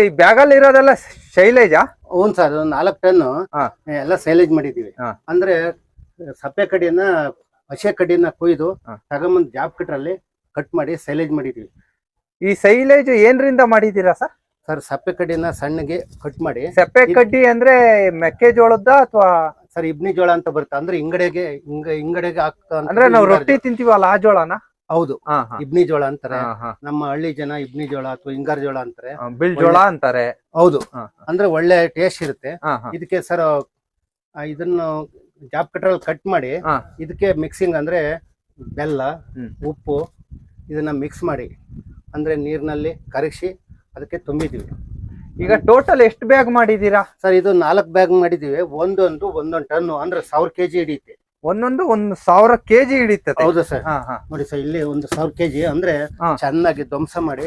ಈ ಬ್ಯಾಗಲ್ಲಿ ಇರೋದೆಲ್ಲ ಶೈಲೇಜಾ? ಹ್ಞೂ ಸರ್ ಒಂದು ನಾಲ್ಕು ಟನ್. ಹಾ. ಎಲ್ಲ ಸೈಲೇಜ್ ಮಾಡಿದೀವಿ ಹಾ. ಅಂದ್ರೆ ಸಪ್ಪೆ ಕಡಿಯನ್ನ ಹಸೆ ಕಡಿಯನ್ನ ಕೊಯ್ದು ಹಾ. ತಗೊಂಬಂದ್ ಜಾಬ್ ಕಟ್ರಲ್ಲಿ ಕಟ್ ಮಾಡಿ ಸೈಲೇಜ್ ಮಾಡಿದೀವಿ ಈ ಸೈಲೇಜ್ ಏನ್ರಿಂದ ಮಾಡಿದೀರಾ ಸರ್? ಸರ್ ಸಪ್ಪೆ ಕಡ್ಡಿನ ಸಣ್ಣಗೆ ಕಟ್ ಮಾಡಿ. ಸಪ್ಪೆ ಕಡ್ಡಿ ಅಂದ್ರೆ ಮೆಕ್ಕೆಜೋಳದ ಅಥವಾ? ಸರ್ ಇಬ್ನಿ ಜೋಳ ಅಂತ ಬರುತ್ತೆ. ಅಂದ್ರೆ ಹಿಂಗಡೆಗೆ ಹಿಂಗ ಹಿಂಗಡೆಗೆ ಹಾಕ್ತಾ ಅಂದ್ರೆ ನಾವು ರೊಟ್ಟಿ ತಿಂತೀವಲ್ಲ ಆ ಜೋಳನ? ಹೌದು. ಇಬ್ನಿ ಜೋಳ ಅಂತಾರೆ. ನಮ್ಮ ಹಳ್ಳಿ ಜನ ಇಬ್ನಿ ಜೋಳ ಅಥವಾ ಹಿಂಗಾರ್ ಜೋಳ ಅಂತಾರೆ. ಬಿಳಿ ಜೋಳ ಅಂತಾರೆ. ಹೌದು. ಅಂದ್ರೆ ಒಳ್ಳೆ ಟೇಸ್ಟ್ ಇರುತ್ತೆ. ಇದಕ್ಕೆ ಸರ್ ಇದನ್ನು ಜಾಬ್ ಕಟ್ರಲ್ಲಿ ಕಟ್ ಮಾಡಿ ಇದಕ್ಕೆ ಮಿಕ್ಸಿಂಗ್ ಅಂದ್ರೆ ಬೆಲ್ಲ ಉಪ್ಪು ಇದನ್ನ ಮಿಕ್ಸ್ ಮಾಡಿ ಅಂದ್ರೆ ನೀರಿನಲ್ಲಿ ಕರಗಿಸಿ ಅದಕ್ಕೆ ತುಂಬಿದೀವಿ ಈಗ ಟೋಟಲ್ ಎಷ್ಟು ಬ್ಯಾಗ್ ಮಾಡಿದೀರಾ ಸರ್ ಇದು ನಾಲ್ಕು ಬ್ಯಾಗ್ ಮಾಡಿದೀವಿ ಒಂದೊಂದು ಒಂದೊಂದು ಟನ್ ಅಂದ್ರೆ ಸಾವಿರ ಕೆಜಿ ಹಿಡಿಯುತ್ತೆ. ಒಂದೊಂದು ಒಂದು ಸಾವಿರ ಕೆಜಿ ಹಿಡಿತದೆ. ಹೌದು ಸರ್. ಹಾ ಹಾ. ನೋಡಿ ಸರ್ ಇಲ್ಲಿ ಒಂದು ಸಾವಿರ ಕೆಜಿ ಅಂದ್ರೆ ಹಾ. ಚೆನ್ನಾಗಿ ಧ್ವಂಸ ಮಾಡಿ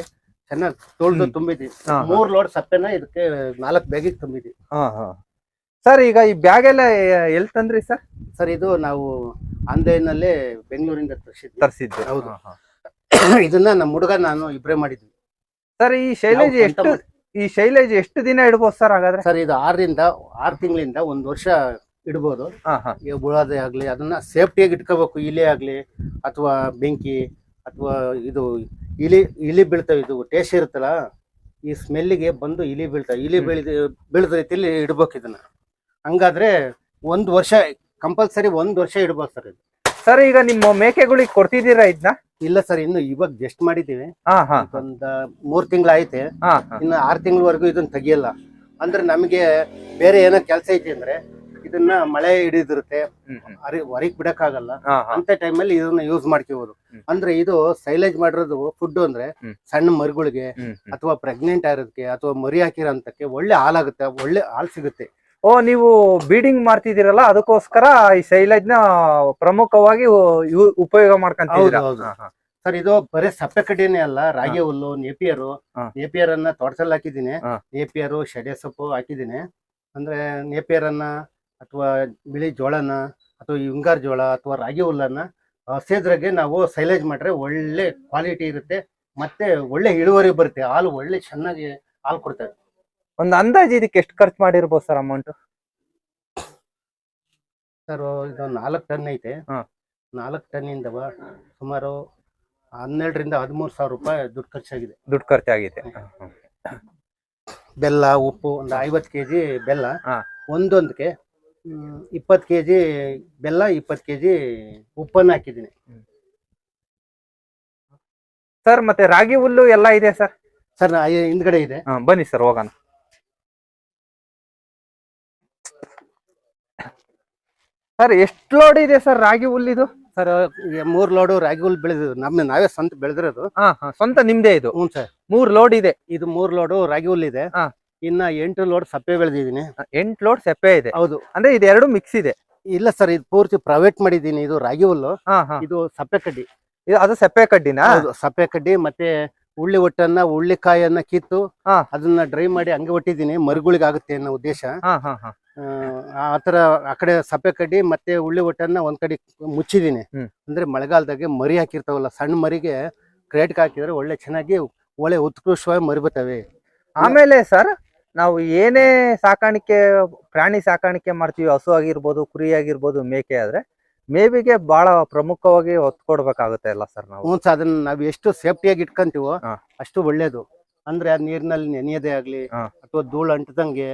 ಚೆನ್ನಾಗಿ ತೊಳೆದು ತುಂಬಿದ್ವಿ ತುಂಬಿದೀವಿ. ಹಾ, ಹಾ. ಮೂರ್ ಲೋಡ್ ಸಪ್ಪೆನ ಇದಕ್ಕೆ ನಾಲ್ಕು ಬ್ಯಾಗಿಗೆ ತುಂಬಿದ್ವಿ. ಹಾ ಹಾ. ಸರ್ ಈಗ ಈ ಬ್ಯಾಗ್ ಎಲ್ಲ ಎಲ್ ತಂದ್ರಿ ಸರ್? ಸರ್ ಇದು ನಾವು ಅಂದೇನಲ್ಲಿ ಬೆಂಗಳೂರಿಂದ ತರಿಸಿದ್ವಿ. ತರಿಸಿದ್ದು. ಹೌದು. ಇದನ್ನ ನಮ್ಮ ಹುಡುಗ ನಾನು ಇಬ್ರೇ ಮಾಡಿದ್ವಿ. ಸರ್ ಈ ಶೈಲೇಜ್ ನಾವು ಎಷ್ಟು ಈ ಶೈಲೇಜ್ ಎಷ್ಟು ದಿನ ಇಡ್ಬೋದು ಸರ್ ಹಾಗಾದ್ರೆ? ಸರ್ ಇದು ಆರರಿಂದ ಆರು ತಿಂಗಳಿಂದ ಒಂದ್ ವರ್ಷ ಇಡ್ಬೋದು. ಈಗ ಬುಳಾದೆ ಆಗ್ಲಿ ಅದನ್ನ ಸೇಫ್ಟಿಯಾಗಿ ಇಟ್ಕೋಬೇಕು. ಇಲಿ ಆಗ್ಲಿ ಅಥವಾ ಬೆಂಕಿ ಅಥವಾ ಇದು ಇಲಿ ಇಲಿ ಬೀಳ್ತಾವೆ ಇದು ಟೇಸ್ಟ್ ಇರುತ್ತಲ್ಲ ಈ ಸ್ಮೆಲ್ಲಿಗೆ ಬಂದು ಇಲಿ ಬೀಳ್ತಾವೆ. ಇಲಿ. ಬೀಳಿದ ಬೀಳದ ರೀತಿಯಲ್ಲಿ ಇಡ್ಬೇಕು ಇದನ್ನ. ಹಂಗಾದ್ರೆ ಒಂದ್ ವರ್ಷ ಕಂಪಲ್ಸರಿ ಒಂದ್ ವರ್ಷ ಇಡ್ಬೋದು ಸರ್ ಇದು. ಸರ್ ಈಗ ನಿಮ್ಮ ಮೇಕೆಗಳಿಗೆ ಕೊಡ್ತಿದ್ದೀರಾ ಇದನ್ನ? ಇಲ್ಲ ಸರ್ ಇನ್ನು ಇವಾಗ ಜಸ್ಟ್ ಮಾಡಿದೀವಿ ಒಂದ್ ಮೂರ್ ತಿಂಗಳಾಯ್ತೆ. ಐತೆ ಇನ್ನು ಆರ್ ತಿಂಗಳವರೆಗೂ ಇದನ್ನ ತೆಗಿಯಲ್ಲ. ಅಂದ್ರೆ ನಮಗೆ ಬೇರೆ ಏನೋ ಕೆಲಸ ಐತಿ ಅಂದ್ರೆ ಇದನ್ನ ಮಳೆ ಹಿಡಿದಿರುತ್ತೆ. ಅರಿ ಹೊರಗ್ ಬಿಡಕ್ಕಾಗಲ್ಲ. ಅಂತ ಟೈಮ್ ಅಂತ ಟೈಮಲ್ಲಿ ಇದನ್ನ ಯೂಸ್ ಮಾಡ್ಕೋಬಹುದು ಅಂದ್ರೆ ಇದು ಸೈಲೇಜ್ ಮಾಡಿರೋದು ಫುಡ್ ಅಂದ್ರೆ ಸಣ್ಣ ಮರಿಗಳಿಗೆ. ಅಥವಾ ಪ್ರೆಗ್ನೆಂಟ್ ಆಗಿರೋದಕ್ಕೆ ಅಥವಾ ಮರಿ ಹಾಕಿರೋಂತಕ್ಕೆ ಒಳ್ಳೆ ಹಾಲಾಗುತ್ತೆ ಒಳ್ಳೆ ಹಾಲು ಸಿಗುತ್ತೆ. ಓ ನೀವು ಬೀಡಿಂಗ್ ಮಾಡ್ತಿದ್ದೀರಲ್ಲ ಅದಕ್ಕೋಸ್ಕರ ಈ ಸೈಲೇಜ್ನ ಪ್ರಮುಖವಾಗಿ ಉಪಯೋಗ ಹಾ. ಸರ್ ಇದು ಬರೀ ಸಪ್ಪೆ ಕಡ್ಡಿನೇ ಅಲ್ಲ ರಾಗಿ ಹುಲ್ಲು ನೇಪಿಯರು. ನೇಪಿಯರ್ ಅನ್ನ ತೋಟದಲ್ಲಿ ಹಾಕಿದ್ದೀನಿ. ನೇಪಿಯರು ಶಡೆ ಸೊಪ್ಪು ಹಾಕಿದ್ದೀನಿ. ಅಂದ್ರೆ ನೇಪಿಯರ್ ಅನ್ನ ಅಥವಾ ಬಿಳಿ ಜೋಳನ ಅಥವಾ ಹಿಂಗಾರು ಜೋಳ ಅಥವಾ ರಾಗಿ ಹುಲ್ಲನ್ನು ಸೇದ್ರಾಗೆ ನಾವು ಸೈಲೇಜ್ ಮಾಡ್ರೆ ಒಳ್ಳೆ ಕ್ವಾಲಿಟಿ ಇರುತ್ತೆ. ಮತ್ತೆ ಒಳ್ಳೆ ಇಳುವರಿ ಬರುತ್ತೆ. ಹಾಲು ಒಳ್ಳೆ ಚೆನ್ನಾಗಿ ಹಾಲು ಕೊಡ್ತಾರೆ ಒಂದು ಅಂದಾಜು ಇದಕ್ಕೆ ಎಷ್ಟು ಖರ್ಚು ಮಾಡಿರ್ಬೋದು ಸರ್ ಅಮೌಂಟ್ ಸರ್ ಇದು ನಾಲ್ಕು ಟನ್ ಐತೆ. ಹಾ. ನಾಲ್ಕು ಟನ್ನಿಂದ ಸುಮಾರು ಹನ್ನೆರಡರಿಂದ ಹದಿಮೂರು ಸಾವಿರ ರೂಪಾಯಿ ದುಡ್ಡು ಖರ್ಚಾಗಿದೆ. ದುಡ್ಡು ಖರ್ಚಾಗಿದೆ. ಬೆಲ್ಲ ಉಪ್ಪು ಒಂದು ಐವತ್ತು ಕೆ ಜಿ ಬೆಲ್ಲ. ಒಂದೊಂದಕ್ಕೆ ಇಪ್ಪತ್ತು ಕೆ ಜಿ ಬೆಲ್ಲ ಇಪ್ಪತ್ತು ಕೆ ಜಿ ಉಪ್ಪನ್ನು ಹಾಕಿದ್ದೀನಿ. ಸರ್ ಮತ್ತೆ ರಾಗಿ ಹುಲ್ಲು ಎಲ್ಲ ಇದೆ ಸರ್? ಸರ್ ನಾ- ಈ ಹಿಂದ್ಗಡೆ ಇದೆ. ಹಾ, ಬನ್ನಿ ಸರ್ ಹೋಗೋಣ. ಸರ್ ಎಷ್ಟು ಲೋಡ್ ಇದೆ ಸರ್ ರಾಗಿ ಹುಲ್ಲಿದು? ಸರ್ ಈಗ ಮೂರು ಲೋಡು ರಾಗಿ ಹುಲ್ ಬೆಳೆದು ನಮ್ಮ ನಾವೇ ಸ್ವಂತ ಬೆಳೆದಿರೋದು. ಹಾ ಹಾ ಸ್ವಂತ ನಿಮ್ದೇ ಇದು. ಹ್ಞೂ ಸರ್. ಮೂರ್ ಲೋಡ್ ಇದೆ. ಇದು ಮೂರು ಲೋಡು ರಾಗಿ ಹುಲ್ ಇದೆ ಹಾ. ಇನ್ನ ಎಂಟು ಲೋಡ್ ಸಪ್ಪೆ ಬೆಳೆದಿದ್ದೀನಿ. ಎಂಟು ಲೋಡ್ ಸಪ್ಪೆ ಇದೆ. ಹೌದು. ಅಂದ್ರೆ ಇದೆರಡು ಮಿಕ್ಸ್ ಇದೆ. ಇಲ್ಲ ಸರ್ ಇದು ಪೂರ್ತಿ ಪ್ರೈವೇಟ್ ಮಾಡಿದ್ದೀನಿ ಇದು ರಾಗಿ ಹುಲ್ಲು. ಇದು ಸಪ್ಪೆ ಕಡ್ಡಿ. ಅದು ಸಪ್ಪೆ ಕಡ್ಡಿನಾ? ಸಪ್ಪೆ ಕಡ್ಡಿ ಮತ್ತೆ ಉಳ್ಳಿ ಒಟ್ಟನ್ನ ಉಳ್ಳಿಕಾಯನ್ನ ಕಿತ್ತು ಹಾ. ಅದನ್ನ ಡ್ರೈ ಮಾಡಿ ಹಂಗೆ ಒಟ್ಟಿದ್ದೀನಿ ಮರುಗುಳಿಗೆ ಆಗುತ್ತೆ ಅನ್ನೋ ಉದ್ದೇಶ. ಆ ಆ ತರ ಆ ಕಡೆ ಸಪ್ಪೆ ಕಡ್ಡಿ ಮತ್ತೆ ಉಳ್ಳಿ ಒಟ್ಟನ್ನ ಒಂದ್ ಕಡೆ ಮುಚ್ಚಿದೀನಿ ಅಂದ್ರೆ ಮಳೆಗಾಲದಾಗೆ ಮರಿ ಹಾಕಿರ್ತಾವಲ್ಲ ಸಣ್ಣ ಮರಿಗೆ ಕ್ರೇಟ್ಗೆ ಹಾಕಿದ್ರೆ ಒಳ್ಳೆ ಚೆನ್ನಾಗಿ ಒಳ್ಳೆ ಉತ್ಕೃಷ್ಟವಾಗಿ ಮರಿ ಬರ್ತವೆ. ಆಮೇಲೆ ಸರ್ ನಾವು ಏನೇ ಸಾಕಾಣಿಕೆ ಪ್ರಾಣಿ ಸಾಕಾಣಿಕೆ ಮಾಡ್ತೀವಿ ಹಸು ಆಗಿರ್ಬೋದು ಕುರಿ ಆಗಿರ್ಬೋದು ಮೇಕೆ ಆದ್ರೆ ಮೇವಿಗೆ ಬಹಳ ಪ್ರಮುಖವಾಗಿ ಒತ್ತು ಕೊಡ್ಬೇಕಾಗುತ್ತೆ ಅಲ್ಲ ಸರ್ ನಾವು ಹ್ಞೂ ಸರ್ ಅದನ್ನ ನಾವು ಎಷ್ಟು ಸೇಫ್ಟಿಯಾಗಿ ಇಟ್ಕೊಂತೀವೋ ಹಾ. ಅಷ್ಟು ಒಳ್ಳೇದು ಅಂದ್ರೆ ಆ ನೀರಿನಲ್ಲಿ ನೆನೆಯೋದೇ ಆಗ್ಲಿ ಹಾ. ಅಥವಾ ಧೂಳು ಅಂಟದಂಗೆ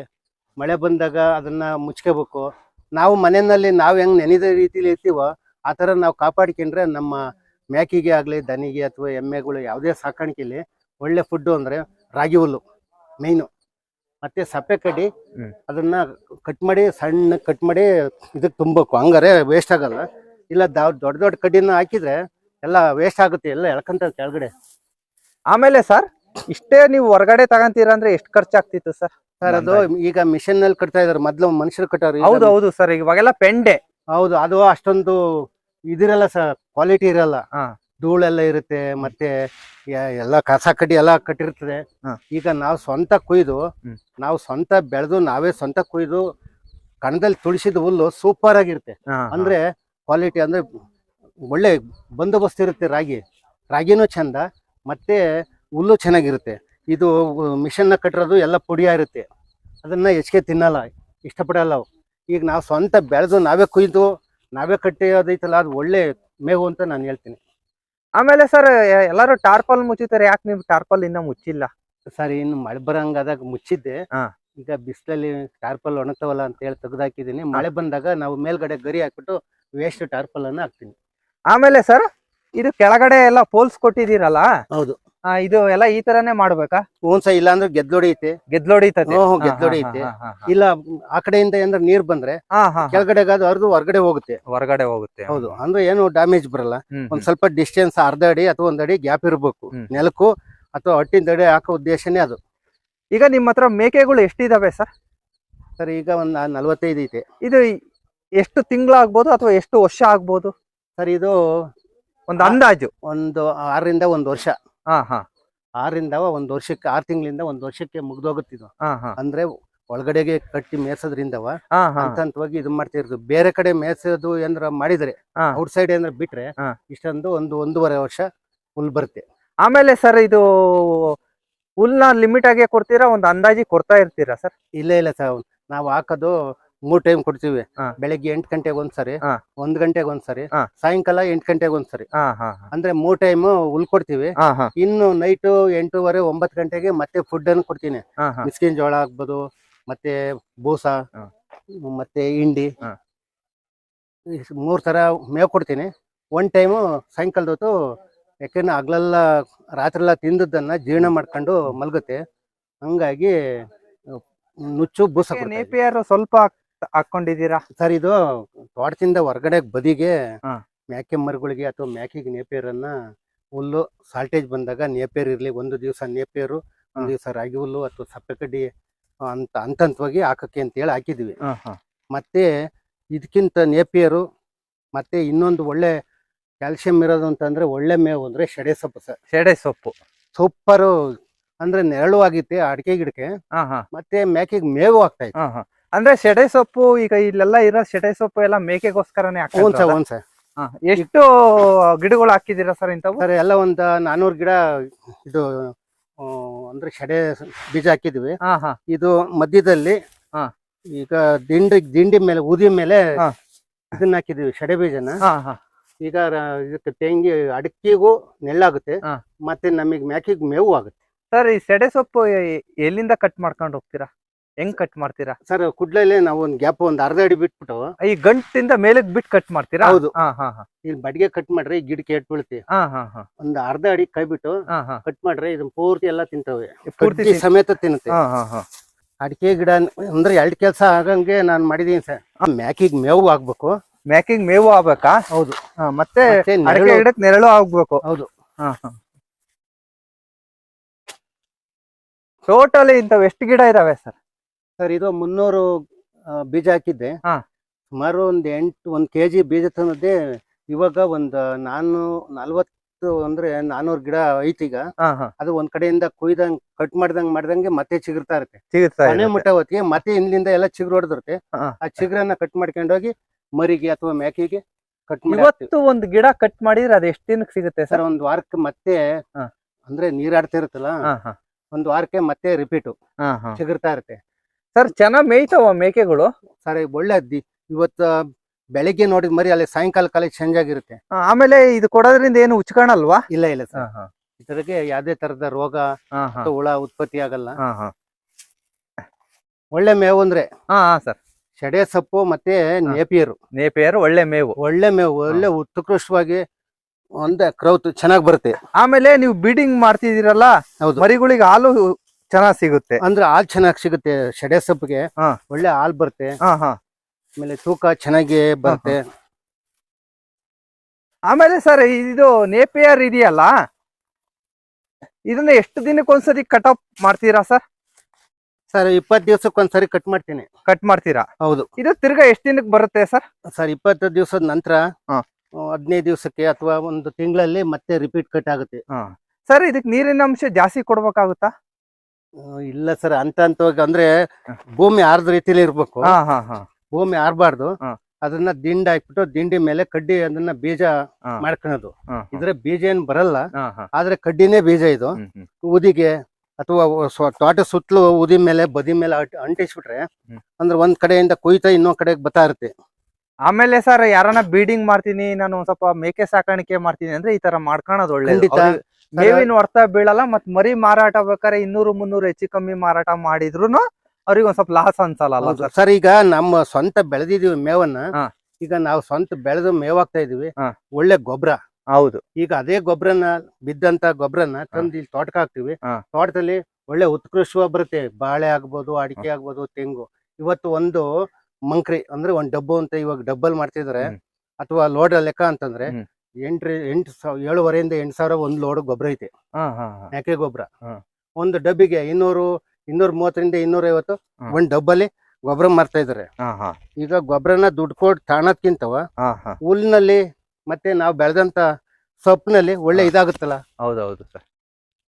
ಮಳೆ ಬಂದಾಗ ಅದನ್ನ ಮುಚ್ಕೋಬೇಕು ನಾವು ಮನೆಯಲ್ಲಿ ನಾವು ಹೆಂಗ್ ನೆನೆದ ರೀತಿಲಿ ಇರ್ತೀವೋ ಆ ಥರ ನಾವು ಕಾಪಾಡ್ಕೊಂಡ್ರೆ ನಮ್ಮ ಮೇಕೆಗೆ ಆಗ್ಲಿ ದನಿಗೆ ಅಥವಾ ಎಮ್ಮೆಗಳು ಯಾವುದೇ ಸಾಕಾಣಿಕೆಲಿ ಒಳ್ಳೆ ಫುಡ್ ಅಂದ್ರೆ ರಾಗಿ ಹುಲ್ಲು ಮೇಯ್ನು ಮತ್ತೆ ಸಪ್ಪೆ ಕಡ್ಡಿ ಅದನ್ನ ಕಟ್ ಮಾಡಿ ಸಣ್ಣ ಕಟ್ ಮಾಡಿ ಇದಕ್ಕೆ ತುಂಬಬೇಕು ಹಂಗಾರೆ ವೇಸ್ಟ್ ಆಗಲ್ಲ. ಇಲ್ಲ ದೊಡ್ಡ ದೊಡ್ಡ ಕಡ್ಡಿನ ಹಾಕಿದ್ರೆ ಎಲ್ಲ ವೇಸ್ಟ್ ಆಗುತ್ತೆ ಎಲ್ಲ ಎಳ್ಕಂತ ಕೆಳಗಡೆ. ಆಮೇಲೆ ಸರ್ ಇಷ್ಟೇ ನೀವು ಹೊರಗಡೆ ತಗಂತೀರ ಅಂದ್ರೆ ಎಷ್ಟು ಖರ್ಚಾಗ್ತಿತ್ತು ಸರ್ ಸರ್ ಅದು ಈಗ ಮಿಷನ್ನಲ್ಲಿ ಕಟ್ತಾ ಇದಾರೆ. ಮೊದ್ಲು ಮನುಷ್ಯರು ಕಟ್ಟಾರ. ಹೌದು ಹೌದು ಸರ್ ಇವಾಗೆಲ್ಲ ಪೆಂಡೆ. ಹೌದು ಅದು ಅಷ್ಟೊಂದು ಇದಿರಲ್ಲ ಸರ್ ಕ್ವಾಲಿಟಿ ಇರಲ್ಲ. ಧೂಳೆಲ್ಲ ಇರುತ್ತೆ ಮತ್ತೆ ಎಲ್ಲ ಕಸ ಕಡ್ಡಿ ಎಲ್ಲ ಕಟ್ಟಿರ್ತದೆ. ಈಗ ನಾವು ಸ್ವಂತ ಕುಯ್ದು ನಾವು ಸ್ವಂತ ಬೆಳೆದು ನಾವೇ ಸ್ವಂತ ಕುಯ್ದು ಕಣದಲ್ಲಿ ತುಳಿಸಿದ ಹುಲ್ಲು ಸೂಪರ್ ಆಗಿರುತ್ತೆ. ಅಂದ್ರೆ ಕ್ವಾಲಿಟಿ ಅಂದ್ರೆ ಒಳ್ಳೆ ಬಂದೋಬಸ್ತ್ ಇರುತ್ತೆ ರಾಗಿ. ರಾಗಿನೂ ಚಂದ ಮತ್ತೆ ಹುಲ್ಲು ಚೆನ್ನಾಗಿರುತ್ತೆ. ಇದು ಮಿಷನ್ ಕಟ್ಟಿರೋದು ಎಲ್ಲ ಪುಡಿಯ ಇರುತ್ತೆ ಅದನ್ನ ಹೆಚ್ಚಿಗೆ ತಿನ್ನಲ್ಲ ಇಷ್ಟಪಡಲ್ಲ ಈಗ ನಾವು ಸ್ವಂತ ಬೆಳೆದು ನಾವೇ ಕುಯ್ದು ನಾವೇ ಕಟ್ಟಿಯೋದೈತಲ್ಲ ಅದು ಒಳ್ಳೆ ಮೇವು ಅಂತ ನಾನು ಹೇಳ್ತೀನಿ. ಆಮೇಲೆ ಸರ್ ಎಲ್ಲರೂ ಟಾರ್ಪಲ್ ಮುಚ್ಚಿತಾರೆ ಯಾಕೆ ನೀವು ಟಾರ್ಪಲ್ ಇನ್ನ ಮುಚ್ಚಿಲ್ಲ? ಸರ್ ಇನ್ನು ಮಳೆ ಬರಂಗಾದಾಗ ಮುಚ್ಚಿದ್ದೆ. ಹಾ. ಈಗ ಬಿಸಿಲಲ್ಲಿ ಟಾರ್ಪಲ್ ಒಣಗ್ತಾವಲ್ಲ ಅಂತ ಹೇಳಿ ತೆಗ್ದಾಕಿದ್ದೀನಿ. ಮಳೆ ಬಂದಾಗ ನಾವು ಮೇಲ್ಗಡೆ ಗರಿ ಹಾಕ್ಬಿಟ್ಟು ವೇಸ್ಟ್ ಟಾರ್ಪಲ್ ಅನ್ನ ಹಾಕ್ತೀನಿ. ಆಮೇಲೆ ಸರ್ ಇದು ಕೆಳಗಡೆ ಎಲ್ಲ ಪೋಲ್ಸ್ ಕೊಟ್ಟಿದ್ದೀರಲ್ಲ? ಹೌದು. ಆ, ಇದು ಎಲ್ಲ ಈ ತರನೇ ಮಾಡ್ಬೇಕಾ? ಒಂದ್ಸ ಇಲ್ಲ ಅಂದ್ರೆ ಗೆದ್ದೊಡಿಯುತ್ತೆ ಗೆದ್ಲೊಡಿತದೆ ಹ್ಮ್, ಗೆದ್ಲೊಡಿಯುತ್ತೆ. ಇಲ್ಲ ಆ ಕಡೆಯಿಂದ ಏನಾರ ನೀರ್ ಬಂದ್ರೆ ಕೆಳಗಡೆ ಹರಿದು ಹೊರಗಡೆ ಹೋಗುತ್ತೆ. ಹೊರಗಡೆ ಹೋಗುತ್ತೆ. ಹೌದು ಅಂದ್ರೆ ಏನು ಡ್ಯಾಮೇಜ್ ಬರಲ್ಲ. ಹ್ಮ್, ಒಂದ್ ಸ್ವಲ್ಪ ಡಿಸ್ಟೆನ್ಸ್ ಅರ್ಧ ಅಡಿ ಅಥವಾ ಒಂದ್ ಅಡಿ ಗ್ಯಾಪ್ ಇರಬೇಕು. ನೆಲಕು ನೆಲಕ್ಕೂ ಅಥವಾ ಹಟ್ಟಿನ ಅಡಿ ಹಾಕೋ ಉದ್ದೇಶನೇ ಅದು. ಈಗ ನಿಮ್ಮ ಹತ್ರ ಮೇಕೆಗಳು ಎಷ್ಟಿದಾವೆ ಸರ್? ಸರ್ ಈಗ ಒಂದ್ ನಲ್ವತ್ತೈದು ಐತೆ. ಇದು ಎಷ್ಟು ತಿಂಗಳಾಗ್ಬೋದು ಅಥವಾ ಎಷ್ಟು ವರ್ಷ ಆಗ್ಬೋದು? ಸರ್ ಇದು ಒಂದು ಅಂದಾಜು. ಒಂದು ಆರರಿಂದ ಒಂದು ವರ್ಷ. ಹಾ ಹಾ. ಆರಿಂದ ಒಂದ್ ವರ್ಷಕ್ಕೆ ಆರ್ ತಿಂಗಳಿಂದ ಒಂದ್ ವರ್ಷಕ್ಕೆ ಮುಗ್ದೋಗುತ್ತಿದ್ದು ಹಾ ಹಾ. ಅಂದ್ರೆ ಒಳಗಡೆಗೆ ಕಟ್ಟಿ ಮೇಯ್ಸೋದ್ರಿಂದವ ಹಾ ಹಾ. ಹಂತ ಹಂತವಾಗಿ ಇದು ಮಾಡ್ತಿರೋದು ಬೇರೆ ಕಡೆ ಮೇಯ್ಸೋದು ಏನಾರ ಮಾಡಿದ್ರೆ ಹಾ. ಔಟ್ ಸೈಡ್ ಏನಾರ ಬಿಟ್ರೆ ಹಾ. ಇಷ್ಟೊಂದು ಒಂದು ಒಂದೂವರೆ ವರ್ಷ ಹುಲ್ ಬರುತ್ತೆ. ಆಮೇಲೆ ಸರ್ ಇದು ಹುಲ್ನ ಲಿಮಿಟ್ ಆಗಿ ಕೊಡ್ತೀರಾ? ಒಂದು ಅಂದಾಜಿ ಕೊಡ್ತಾ ಇರ್ತೀರಾ ಸರ್? ಇಲ್ಲ ಇಲ್ಲ ಸರ್. ನಾವು ಹಾಕೋದು ಮೂರ್ ಟೈಮ್ ಕೊಡ್ತೀವಿ. ಬೆಳಿಗ್ಗೆ ಎಂಟ್ ಗಂಟೆಗೆ ಒಂದ್ಸರಿ. ಒಂದ್ ಗಂಟೆಗೆ ಒಂದ್ಸರಿ. ಸಾಯಂಕಾಲ ಎಂಟ್ ಗಂಟೆಗೆ ಒಂದ್ಸರಿ. ಅಂದ್ರೆ ಮೂರ್ ಟೈಮ್ ಹುಲ್ ಕೊಡ್ತೀವಿ. ಇನ್ನು ನೈಟ್ ಎಂಟೂವರೆ ಒಂಬತ್ ಗಂಟೆಗೆ ಮತ್ತೆ ಫುಡ್ ಅನ್ನು ಕೊಡ್ತೀನಿ. ಮಿಸ್ಕಿನ್ ಜೋಳ ಆಗ್ಬೋದು ಮತ್ತೆ ಬೂಸ ಮತ್ತೆ ಹಿಂಡಿ. ಮೂರ್ ತರ ಮೇವ್ ಕೊಡ್ತೀನಿ. ಒನ್ ಟೈಮು ಸಾಯಂಕಾಲದ ಹೊತ್ತು ಯಾಕೆಂದ್ರೆ ಹಗ್ಲೆಲ್ಲ ರಾತ್ರಿ ಎಲ್ಲ ತಿಂದದ್ದನ್ನ ಜೀರ್ಣ ಮಾಡ್ಕೊಂಡು ಮಲ್ಗುತ್ತೆ. ಹಂಗಾಗಿ ನುಚ್ಚು ಬೂಸ. ಸ್ವಲ್ಪ ಹಾಕೊಂಡಿದ್ದೀರಾ? ಸರ್ ಇದು ತೋಟದಿಂದ ಹೊರಗಡೆ ಬದಿಗೆ ಮ್ಯಾಕೆ ಮರಗಳಿಗೆ ಅಥವಾ ಮ್ಯಾಕಿಗೆ ನೇಪೇರನ್ನ ಹುಲ್ಲು ಸಾಲ್ಟೇಜ್ ಬಂದಾಗ ನೇಪೇರ್ ಇರ್ಲಿ. ಒಂದು ದಿವಸ ನೇಪೇರು ಒಂದು. ದಿವಸ ರಾಗಿ ಹುಲ್ಲು ಅಥವಾ ಸಪ್ಪೆ ಕಡ್ಡಿ ಅಂತ ಅಂತಂತವಾಗಿ ಹಾಕಕ್ಕೆ ಅಂತ ಹೇಳಿ ಹಾಕಿದ್ವಿ ಹಾ ಹಾ. ಮತ್ತೆ ಇದಕ್ಕಿಂತ ನೇಪಿಯರು ಮತ್ತೆ ಇನ್ನೊಂದು ಒಳ್ಳೆ ಕ್ಯಾಲ್ಸಿಯಂ ಇರೋದು ಅಂತಂದ್ರೆ ಒಳ್ಳೆ ಮೇವು ಅಂದ್ರೆ ಶಡೆ ಸೊಪ್ಪು ಸರ್. ಶಡೆ ಸೊಪ್ಪು. ಸೂಪರು ಅಂದ್ರೆ ನೆರಳು ಆಗಿತ್ತೆ ಅಡಿಕೆ ಗಿಡಕ್ಕೆ. ಹಾ ಹಾ. ಮತ್ತೆ ಮ್ಯಾಕಿಗೆ ಮೇವು ಆಗ್ತಾ ಇತ್ತು. ಹಾ ಹಾ. ಅಂದ್ರೆ ಸೆಡೆ ಸೊಪ್ಪು ಈಗ ಇಲ್ಲೆಲ್ಲ ಇರೋ ಸೆಡೆ ಸೊಪ್ಪು ಎಲ್ಲ ಮೇಕೆಗೋಸ್ಕರನೇ ಒಂದ್ ಸರ್ ಹಾಕ್ತಾರೆ ಒಂದ್ ಸರ್ ಎಷ್ಟು ಗಿಡಗಳು ಹಾಕಿದ್ದೀರಾ ಸರ್ ಇಂಥವು? ಸರ್ ಎಲ್ಲ ಒಂದ್ ನಾನೂರು ಗಿಡ ಇದು ಆ, ಅಂದ್ರೆ ಶೆಡೆ ಬೀಜ ಹಾಕಿದ್ವಿ ಹಾ ಹಾ. ಇದು ಮಧ್ಯದಲ್ಲಿ ಹಾ. ಈಗ ದಿಂಡಿ ದಿಂಡಿ ಮೇಲೆ ಉದಿ ಮೇಲೆ ಹಾ. ಇದನ್ನ ಹಾಕಿದ್ವಿ ಶಡೆ ಬೀಜನ. ಹಾ ಹಾ. ಈಗ ರ- ಇದಕ್ಕೆ ತೆಂಗಿ ಅಡಿಕೆಗೂ ನೆಲ್ಲಾಗುತ್ತೆ ಹಾ. ಮತ್ತೆ ನಮಗೆ ಮ್ಯಾಕಿಗೆ ಮೇವು ಆಗುತ್ತೆ. ಸರ್ ಈ ಸೆಡೆ ಸೊಪ್ಪು ಎ- ಎಲ್ಲಿಂದ ಕಟ್ ಮಾಡ್ಕೊಂಡು ಹೋಗ್ತೀರಾ? ಹೆಂಗ್ ಕಟ್ ಮಾಡ್ತೀರಾ? ಸರ್ ಕುಡ್ಲಲ್ಲಿ ನಾವು ಒಂದ್ ಗ್ಯಾಪ್ ಒಂದ್ ಅರ್ಧ ಅಡಿ ಬಿಟ್ಬಿಟ್ಟು ಈ ಗಂಟಿಂದ ಮೇಲೆ ಬಿಟ್ಟು ಕಟ್ ಮಾಡ್ತೀರಾ? ಹೌದು. ಹಾ ಹಾ ಹಾ. ಇಲ್ಲಿ ಬಡಿಗೆ ಕಟ್ ಮಾಡ್ರಿ ಈ ಗಿಡಕ್ಕೆ ಎಟ್ ಬೀಳ್ತಿ. ಹಾ ಹಾ ಹಾ. ಒಂದ್ ಅರ್ಧ ಅಡಿ ಕೈ ಬಿಟ್ಟು ಹಾ ಹಾ. ಕಟ್ ಮಾಡ್ರಿ ಇದನ್ ಪೂರ್ತಿ ಎಲ್ಲ ತಿಂತವೆ. ಪೂರ್ತಿ ಸಮೇತ ತಿನ್ನುತ್ತೆ. ಹಾ ಹಾ ಹಾ. ಅಡಿಕೆ ಗಿಡ ಅಂದ್ರೆ ಎರಡ್ ಕೆಲ್ಸ ಆಗಂಗೆ ನಾನ್ ಮಾಡಿದೀನಿ ಸರ್. ಮ್ಯಾಕಿಗ್ ಮೇವು ಆಗ್ಬೇಕು ಮ್ಯಾಕಿಂಗ್ ಮೇವು ಆಗ್ಬೇಕಾ? ಹೌದು. ಮತ್ತೆ ಅಡಿಕೆ ನೆರಳು ಗಿಡಕ್ ನೆರಳು ಆಗ್ಬೇಕು ಹೌದು. ಹಾ ಹಾ. ಟೋಟಲ್ ಇಂಥವ್ ಎಷ್ಟು ಗಿಡ ಇದಾವೆ ಸರ್? ಸರ್ ಇದು ಮುನ್ನೂರು ಬೀಜ ಹಾಕಿದ್ದೆ. ಹಾ. ಸುಮಾರು ಒಂದ್ ಎಂಟು ಒಂದ್ ಕೆಜಿ ಬೀಜ ತಂದದ್ದೆ. ಇವಾಗ ಒಂದ್ ನಾನು ನಲ್ವತ್ತು ಅಂದ್ರೆ ನಾನೂರು ಗಿಡ ಐತಿ ಈಗ. ಹಾ ಹಾ. ಅದು ಒಂದ್ ಕಡೆಯಿಂದ ಕುಯ್ದಂಗ್ ಕಟ್ ಮಾಡ್ದಂಗ್ ಮಾಡ್ದಂಗೆ ಮತ್ತೆ ಚಿಗುರ್ತಾ ಇರುತ್ತೆ. ಸಿಗುತ್ತಾ ಮನೆ. ಮುಟ್ಟ ಹೊತ್ತಿಗೆ ಮತ್ತೆ ಹಿಂದಿಂದ ಎಲ್ಲ ಚಿಗುರು ಹೊಡೆದಿರುತ್ತೆ. ಹಾ. ಆ ಚಿಗುರನ್ನ ಕಟ್ ಮಾಡ್ಕೊಂಡೋಗಿ ಮರಿಗೆ ಅಥವಾ ಮೇಕೆಗೆ ಕಟ್ ಮಾಡಿ ಇವತ್ತು ಒಂದು ಗಿಡ ಕಟ್ ಮಾಡಿದ್ರೆ ಅದು ಎಷ್ಟು ದಿನಕ್ಕೆ ಸಿಗುತ್ತೆ ಸರ್? ಸರ್ ಒಂದ್ ವಾರಕ್ಕೆ ಮತ್ತೆ ಹಾ. ಅಂದ್ರೆ ನೀರಾಡ್ತಾ ಇರುತ್ತಲ್ಲ? ಹಾ ಹಾ. ಒಂದ್ ವಾರಕ್ಕೆ ಮತ್ತೆ ರಿಪೀಟ್ ಹಾ ಹಾ. ಚಿಗುರ್ತಾ ಇರುತ್ತೆ. ಸರ್ ಚೆನ್ನಾಗ್ ಮೇಯ್ತಾವ ಮೇಕೆಗಳು? ಸರ್ ಒಳ್ಳೆ ಅದ್ದಿ. ಇವತ್ತು ಬೆಳಿಗ್ಗೆ ನೋಡಿದ್ ಮರಿ ಅಲ್ಲಿ ಸಾಯಂಕಾಲ ಕಾಲ ಚೇಂಜ್ ಆಗಿರುತ್ತೆ. ಆ, ಆಮೇಲೆ ಇದು ಕೊಡೋದ್ರಿಂದ ಏನು ಉಚ್ಕೊಳಲ್ವಾ ಇಲ್ಲ ಇಲ್ಲ ಸರ್. ಇದ್ರಿಗೆ ಯಾವ್ದೇ ತರದ ರೋಗ ಅಥವಾ ಹುಳ ಉತ್ಪತ್ತಿ ಆಗಲ್ಲ. ಒಳ್ಳೆ ಮೇವು ಅಂದ್ರೆ ಹಾ ಹಾ ಸರ್. ಶೆಡೆ ಸೊಪ್ಪು ಮತ್ತೆ ನೇಪಿಯರು. ನೇಪಿಯರ್ ಒಳ್ಳೆ ಮೇವು. ಒಳ್ಳೆ ಮೇವು ಒಳ್ಳೆ ಉತ್ಕೃಷ್ಟವಾಗಿ ಒಂದೇ ಕ್ರೌತ್ ಚೆನ್ನಾಗ್ ಬರುತ್ತೆ. ಆಮೇಲೆ ನೀವು ಬೀಡಿಂಗ್ ಮಾಡ್ತಿದ್ದೀರಲ್ಲ ಹೌದು. ಮರಿಗಳಿಗೆ ಹಾಲು ಚೆನ್ನಾಗ್ ಸಿಗುತ್ತೆ. ಅಂದ್ರೆ ಹಾಲ್ ಚೆನ್ನಾಗಿ ಸಿಗುತ್ತೆ. ಶಡೆ ಸೊಪ್ಪಿಗೆ ಹಾ. ಒಳ್ಳೆ ಹಾಲ್ ಬರುತ್ತೆ. ಹಾ ಹಾ. ಆಮೇಲೆ ತೂಕ ಚೆನ್ನಾಗಿ ಬರುತ್ತೆ. ಆಮೇಲೆ ಸರ್ ಇದು ನೇಪಿಯರ್ ಇದೆಯಲ್ಲ? ಇದನ್ನ ಎಷ್ಟು ದಿನಕ್ಕೆ ಒಂದ್ಸರಿ ಕಟ್ ಆಫ್ ಮಾಡ್ತೀರಾ ಸರ್ ಸರ್ ಇಪ್ಪತ್ತು ದಿವಸಕ್ಕೆ ಒಂದ್ಸರಿ ಕಟ್ ಮಾಡ್ತೀನಿ. ಕಟ್ ಮಾಡ್ತೀರಾ? ಹೌದು. ಇದು ತಿರ್ಗಾ ಎಷ್ಟು ದಿನಕ್ಕೆ ಬರುತ್ತೆ ಸರ್ ಸರ್ ಇಪ್ಪತ್ತು ದಿವಸದ ನಂತರ ಹಾ. ಹದಿನೈದು ದಿವಸಕ್ಕೆ ಅಥವಾ ಒಂದು ತಿಂಗಳಲ್ಲಿ ಮತ್ತೆ ರಿಪೀಟ್ ಕಟ್ ಆಗುತ್ತೆ. ಸರ್ ಇದಕ್ಕೆ ನೀರಿನ ಅಂಶ ಜಾಸ್ತಿ ಕೊಡ್ಬೇಕಾಗುತ್ತಾ? ಇಲ್ಲ ಸರ್ ಅಂತ ಅಂತವಾಗಿ ಅಂದ್ರೆ ಭೂಮಿ ಆರ್ದ ರೀತಿಲಿ ಇರ್ಬೇಕು ಹಾ ಹಾ ಹಾ ಭೂಮಿ ಆರ್ಬಾರ್ದು ಹಾ. ಅದನ್ನ ದಿಂಡ ಹಾಕ್ಬಿಟ್ಟು ದಿಂಡಿ ಮೇಲೆ ಕಡ್ಡಿ ಅದನ್ನ ಬೀಜ ಹಾ. ಮಾಡ್ಕೊಳೋದು ಹಾ, ಹಾ. ಇದ್ರೆ ಬೀಜ ಏನ್ ಬರಲ್ಲ ಹಾ, ಹಾ. ಆದ್ರೆ ಕಡ್ಡಿನೇ ಬೀಜ ಇದು ಹ್ಮ್, ಹ್ಮ್. ಉದಿಗೆ ಅಥವಾ ತೋಟ ಸುತ್ತಲೂ ಉದಿ ಮೇಲೆ ಬದಿ ಮೇಲೆ ಅಟ್- ಅಂಟಿಸ್ಬಿಟ್ರೆ ಹ್ಮ್. ಅಂದ್ರೆ ಒಂದ್ ಕಡೆಯಿಂದ ಕುಯ್ತಾ ಇನ್ನೊಂದ್ ಕಡೆಗೆ ಬರ್ತಾ ಇರುತ್ತೆ ಆಮೇಲೆ ಸರ್ ಯಾರನ್ನ ಬೀಡಿಂಗ್ ಮಾಡ್ತೀನಿ ನಾನು ಒಂದ್ ಸ್ವಲ್ಪ ಮೇಕೆ ಸಾಕಾಣಿಕೆ ಮಾಡ್ತೀನಿ ಅಂದ್ರೆ ಈ ತರ ಮಾಡ್ಕೊಳೋದು ಒಳ್ಳೆ ಖಂಡಿತ. ಅವ್ರಿಗೆ ಮೇವಿನ ಹೊರ್ತ ಬೀಳಲ್ಲ ಮತ್ ಮರಿ ಮಾರಾಟ ಬೇಕಾದ್ರೆ ಇನ್ನೂರು ಮುನ್ನೂರು ಹೆಚ್ಚು ಕಮ್ಮಿ ಮಾರಾಟ ಮಾಡಿದ್ರು ಅವ್ರಿಗೆ ಒಂದ್ ಸ್ವಲ್ಪ ಲಾಸ್ ಅನ್ಸಲ್ಲ ಸರ್? ಈಗ ನಮ್ಮ ಸ್ವಂತ ಬೆಳೆದಿದೀವಿ ಮೇವನ್ನ. ಈಗ ನಾವು ಸ್ವಂತ ಬೆಳೆದು ಮೇವಾಗ್ತಾ ಇದೀವಿ. ಒಳ್ಳೆ ಗೊಬ್ಬರ ಹೌದು. ಈಗ ಅದೇ ಗೊಬ್ಬರನ ಬಿದ್ದಂತ ಗೊಬ್ಬರನ ತಂದು ಇಲ್ಲಿ ತೋಟಕ್ಕೆ ಹಾಕ್ತಿವಿ. ತೋಟದಲ್ಲಿ ಒಳ್ಳೆ ಉತ್ಕೃಷ್ಟವಾಗಿ ಬರುತ್ತೆ. ಬಾಳೆ ಆಗ್ಬೋದು ಅಡಿಕೆ ಆಗ್ಬೋದು ತೆಂಗು. ಇವತ್ತು ಒಂದು ಮಂಕ್ರಿ ಅಂದ್ರೆ ಒಂದ್ ಡಬ್ಬು ಅಂತ ಇವಾಗ ಡಬ್ಬಲ್ ಮಾಡ್ತಿದಾರೆ. ಅಥವಾ ಲೋಡ್ ಲೆಕ್ಕ ಅಂತಂದ್ರೆ. ಎಂಟ್ರಿ ಎಂಟು ಸಾವಿರ ಏಳುವರೆಯಿಂದ ಎಂಟು ಸಾವಿರ ಒಂದು ಲೋಡ್ ಗೊಬ್ಬರ ಐತೆ. ಮೇಕೆ ಗೊಬ್ಬರ. ಒಂದು ಡಬ್ಬಿಗೆ ಇನ್ನೂರು ಇನ್ನೂರ ಮೂವತ್ತರಿಂದ ಇನ್ನೂರ ಐವತ್ತು ಒಂದ್ ಡಬ್ಬಲ್ಲಿ ಗೊಬ್ಬರ ಮಾರ್ತಾ ಇದಾರೆ. ಈಗ ಗೊಬ್ಬರನ ದುಡ್ಡು ಕೊಟ್ಟು ತಾಣದ್ಕಿಂತವ ಹುಲ್ನಲ್ಲಿ ಮತ್ತೆ ನಾವು ಬೆಳೆದಂತ ಸೊಪ್ಪಿನಲ್ಲಿ ಒಳ್ಳೆ. ಇದಾಗುತ್ತಲ್ಲ. ಹೌದೌದು ಸರ್.